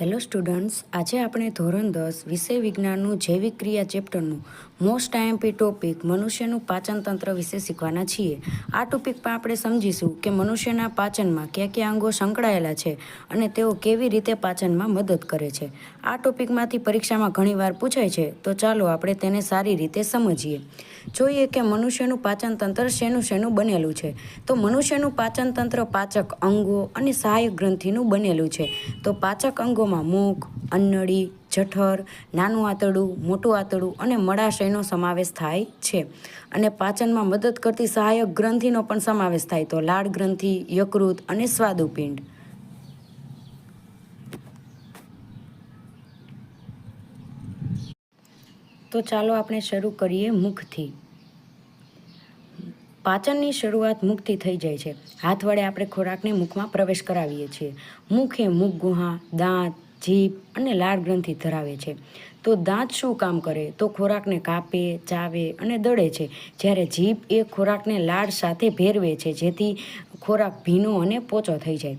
Hello students આજે આપણે ધોરણ દસ, વિષય વિજ્ઞાનનું જૈવિક ક્રિયા ચેપ્ટરનું મોસ્ટ આઈએમપી ટોપિક મનુષ્યનું પાચન તંત્ર વિશે શીખવાના છીએ. આ ટોપિકમાં આપણે સમજીશું કે મનુષ્યના પાચનમાં કયા કયા અંગો સંકળાયેલા છે અને તેઓ કેવી રીતે પાચનમાં મદદ કરે છે. આ ટોપિકમાંથી પરીક્ષામાં ઘણીવાર પૂછાય છે, તો ચાલો આપણે તેને સારી રીતે સમજીએ. જોઈએ કે મનુષ્યનું પાચન તંત્ર શેનું શેનું બનેલું છે. તો મનુષ્યનું પાચન તંત્ર પાચક અંગો અને સહાયક ગ્રંથિનું બનેલું છે. તો પાચક અંગોમાં મૂક અન્નળી, જઠર, નાનું આંતરડું, મોટું આંતરડું અને મળાશયનો સમાવેશ થાય છે. અને પાચનમાં મદદ કરતી સહાયક ગ્રંથિનો પણ સમાવેશ થાય. તો લાળ ગ્રંથિ, યકૃત અને સ્વાદુપિંડ. તો ચાલો આપણે શરૂ કરીએ મુખથી. પાચનની શરૂઆત મુખથી થઈ જાય છે. હાથ વડે આપણે ખોરાકને મુખમાં પ્રવેશ કરાવીએ છીએ. મુખ એ મુખ ગુહા, દાંત, જીભ અને લાળ ગ્રંથિ ધરાવે છે. તો દાંત શું કામ કરે? તો ખોરાકને કાપે, ચાવે અને દળે છે. જ્યારે જીભ એ ખોરાકને લાળ સાથે ભેરવે છે, જેથી ખોરાક ભીનો અને પોચો થઈ જાય.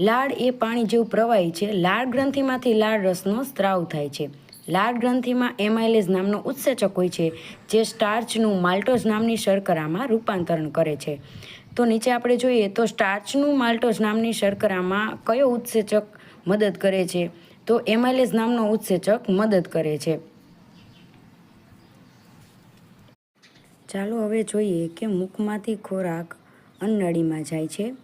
લાળ એ પાણી જેવું પ્રવાહી છે. લાળ ગ્રંથિમાંથી લાળ રસનો સ્ત્રાવ થાય છે. લાળ ગ્રંથિમાં એમાઇલેઝ નામનો ઉત્સેચક હોય છે, જે સ્ટાર્ચનું માલ્ટોઝ નામની શર્કરામાં રૂપાંતરણ કરે છે. તો નીચે આપણે જોઈએ તો સ્ટાર્ચનું માલ્ટોઝ નામની શર્કરામાં કયો ઉત્સેચક મદદ કરે છે? તો એમાઇલેઝ નામનો ઉત્સેચક મદદ કરે છે. ચાલો હવે જોઈએ કે મુખમાંથી ખોરાક અન્નળીમાં જાય છે.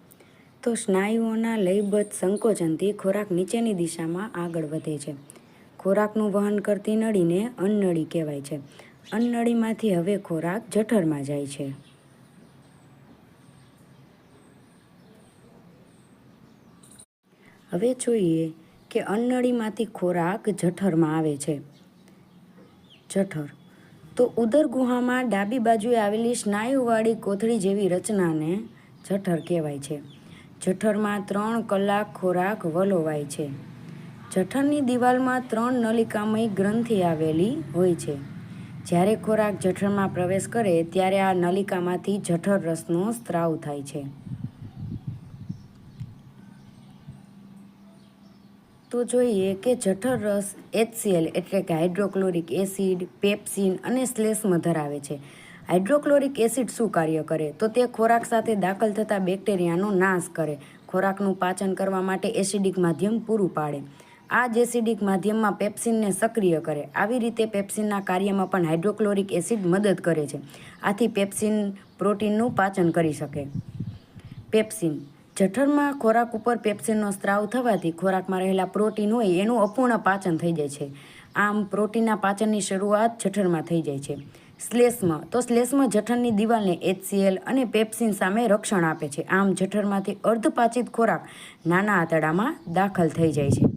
તો સ્નાયુઓના લયબદ્ધ સંકોચનથી ખોરાક નીચેની દિશામાં આગળ વધે છે. ખોરાકનું વહન કરતી નળીને અન્નળી કહેવાય છે. અન્નળીમાંથી હવે ખોરાક જઠરમાં જાય છે. હવે જોઈએ કે અન્નળીમાંથી ખોરાક જઠરમાં આવે છે. જઠર. તો ઉદર ગુહામાં ડાબી બાજુએ આવેલી સ્નાયુવાળી કોથળી જેવી રચનાને જઠર કહેવાય છે. જઠરમાં ત્રણ કલાક ખોરાક વલોવાય છે. જઠરની દિવાલમાં ત્રણ નલિકામય ગ્રંથિ આવેલી હોય છે. જ્યારે ખોરાક જઠરમાં પ્રવેશ કરે, ત્યારે આ નલિકામાંથી જઠર રસનો સ્ત્રાવ થાય છે. તો જોઈએ કે જઠર રસ એચસીએલ એટલે કે હાઇડ્રોક્લોરિક એસિડ, પેપ્સિન અને શ્લેષ્મ ધરાવે છે. હાઇડ્રોક્લોરિક એસિડ શું કાર્ય કરે? તો તે ખોરાક સાથે દાખલ થતા બેક્ટેરિયાનો નાશ કરે. ખોરાકનું પાચન કરવા માટે એસિડિક માધ્યમ પૂરું પાડે. આ જ એસિડિક માધ્યમમાં પેપ્સિનને સક્રિય કરે. આવી રીતે પેપ્સિનના કાર્યમાં પણ હાઇડ્રોક્લોરિક એસિડ મદદ કરે છે. આથી પેપ્સિન પ્રોટીનનું પાચન કરી શકે. પેપ્સિન. જઠરમાં ખોરાક ઉપર પેપ્સિનનો સ્ત્રાવ થવાથી ખોરાકમાં રહેલા પ્રોટીન હોય એનું અપૂર્ણ પાચન થઈ જાય છે. આમ પ્રોટીનના પાચનની શરૂઆત જઠરમાં થઈ જાય છે. શ્લેષ્મ. તો શ્લેષ્મ જઠરની દિવાલને એચસીએલ અને પેપ્સિન સામે રક્ષણ આપે છે. આમ જઠરમાંથી અર્ધપાચિત ખોરાક નાના આંતરડામાં દાખલ થઈ જાય છે.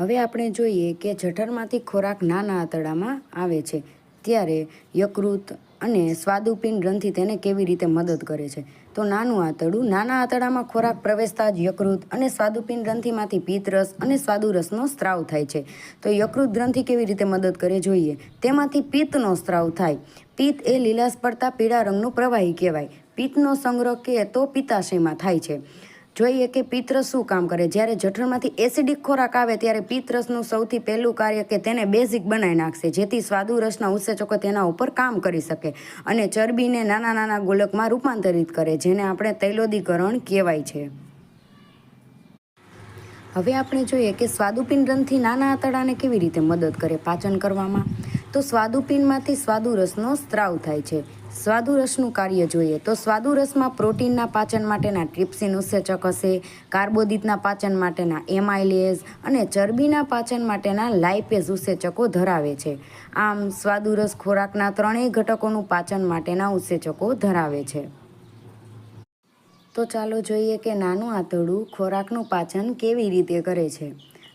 હવે આપણે જોઈએ કે જઠરમાંથી ખોરાક નાના આંતરડામાં આવે છે, ત્યારે યકૃત અને સ્વાદુપિંડ ગ્રંથિ તેને કેવી રીતે મદદ કરે છે? તો નાનું આંતરડું, નાના આંતરડામાં ખોરાક પ્રવેશતા જ યકૃત અને સ્વાદુપિંડ ગ્રંથિમાંથી પિત્તરસ અને સ્વાદુરસનો સ્ત્રાવ થાય છે. તો યકૃત ગ્રંથિ કેવી રીતે મદદ કરે જોઈએ? તેમાંથી પિત્તનો સ્ત્રાવ થાય. પિત્ત એ લીલાશ પડતા પીળા રંગનું પ્રવાહી કહેવાય. પિત્તનો સંગ્રહ કે તો પિત્તાશયમાં થાય છે. જોઈએ કે પિત્તરસ શું કામ કરે? જ્યારે જઠરમાંથી એસિડિક ખોરાક આવે ત્યારે પિત્તરસનું સૌથી પહેલું કાર્ય કે તેને બેઝિક બનાવી નાખશે, જેથી સ્વાદુ રસના ઉત્સેચકો તેના ઉપર કામ કરી શકે અને ચરબીને નાના નાના ગોલકમાં રૂપાંતરિત કરે, જેને આપણે તૈલોદીકરણ કહેવાય છે. હવે આપણે જોઈએ કે સ્વાદુપિંડ ગ્રંથિ નાના આંતરડાને કેવી રીતે મદદ કરે પાચન કરવામાં. તો સ્વાદુપિંડમાંથી સ્વાદુરસનો સ્ત્રાવ થાય છે. સ્વાદુરસનું કાર્ય જોઈએ તો સ્વાદુરસમાં પ્રોટીનના પાચન માટેના ટ્રિપ્સિન ઉત્સેચક હશે, કાર્બોદિતના પાચન માટેના એમાઇલેઝ અને ચરબીના પાચન માટેના લાઇપેઝ ઉત્સેચકો ધરાવે છે. આમ સ્વાદુરસ ખોરાકના ત્રણેય ઘટકોનું પાચન માટેના ઉત્સેચકો ધરાવે છે. તો ચાલો જોઈએ કે નાનું આંતરડું ખોરાકનું પાચન કેવી રીતે કરે છે.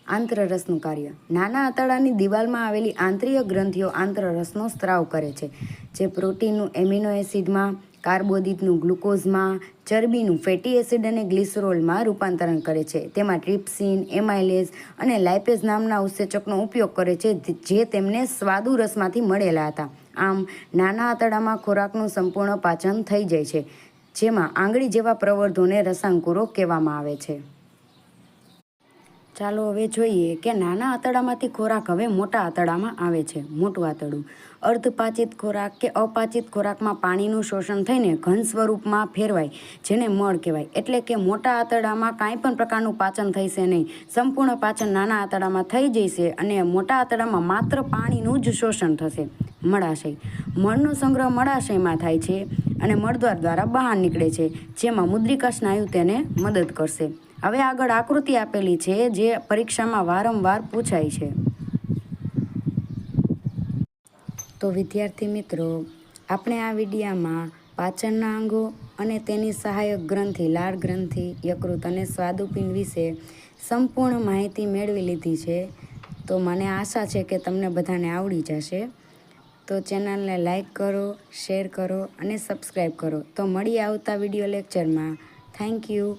આંતરરસનું કાર્ય. નાના આંતરડાની દિવાલમાં આવેલી આંતરિય ગ્રંથિઓ આંતરરસનો સ્ત્રાવ કરે છે, જે પ્રોટીનનું એમિનો એસિડમાં, કાર્બોદિતનું ગ્લુકોઝમાં, ચરબીનું ફેટી એસિડ અને ગ્લિસરોલમાં રૂપાંતરણ કરે છે. તેમાં ટ્રિપ્સિન, એમાઇલેઝ અને લાઇપેઝ નામના ઉત્સેચકનો ઉપયોગ કરે છે, જે તેમને સ્વાદુ રસમાંથી મળેલા હતા. આમ, નાના આંતરડામાં ખોરાકનું સંપૂર્ણ પાચન થઈ જાય છે, જેમાં આંગળી જેવા પ્રવર્ધોને રસાંકુરો કહેવામાં આવે છે. ચાલો હવે જોઈએ કે નાના આંતરડામાંથી ખોરાક હવે મોટા આંતરડામાં આવે છે, મોટું આંતરડું. અર્ધપાચિત ખોરાક કે અપાચિત ખોરાકમાં પાણીનું શોષણ થઈને ઘન સ્વરૂપમાં ફેરવાય, જેને મળ કહેવાય. એટલે કે મોટા આંતરડામાં કાંઈ પણ પ્રકારનું પાચન થશે નહીં. સંપૂર્ણ પાચન નાના આંતરડામાં થઈ જશે અને મોટા આંતરડામાં માત્ર પાણીનું જ શોષણ થશે. મળાશય. મળનો સંગ્રહ મળાશયમાં થાય છે અને મળદ્વાર દ્વારા બહાર નીકળે છે, જેમાં મુદ્રિકા સ્નાયુ તેને મદદ કરશે. હવે આગળ આકૃતિ આપેલી છે જે પરીક્ષામાં વારંવાર પૂછાય છે. તો વિદ્યાર્થી મિત્રો, આપણે આ વિડીયામાં પાચનના અંગો અને તેની સહાયક ગ્રંથિ, લાળ ગ્રંથિ, યકૃત અને સ્વાદુપિંડ વિશે સંપૂર્ણ માહિતી મેળવી લીધી છે. તો મને આશા છે કે તમને બધાને આવડી જશે. તો ચેનલને લાઈક કરો, શેર કરો અને સબસ્ક્રાઈબ કરો. તો મળી આવતા વીડિયો લેક્ચરમાં. Thank you.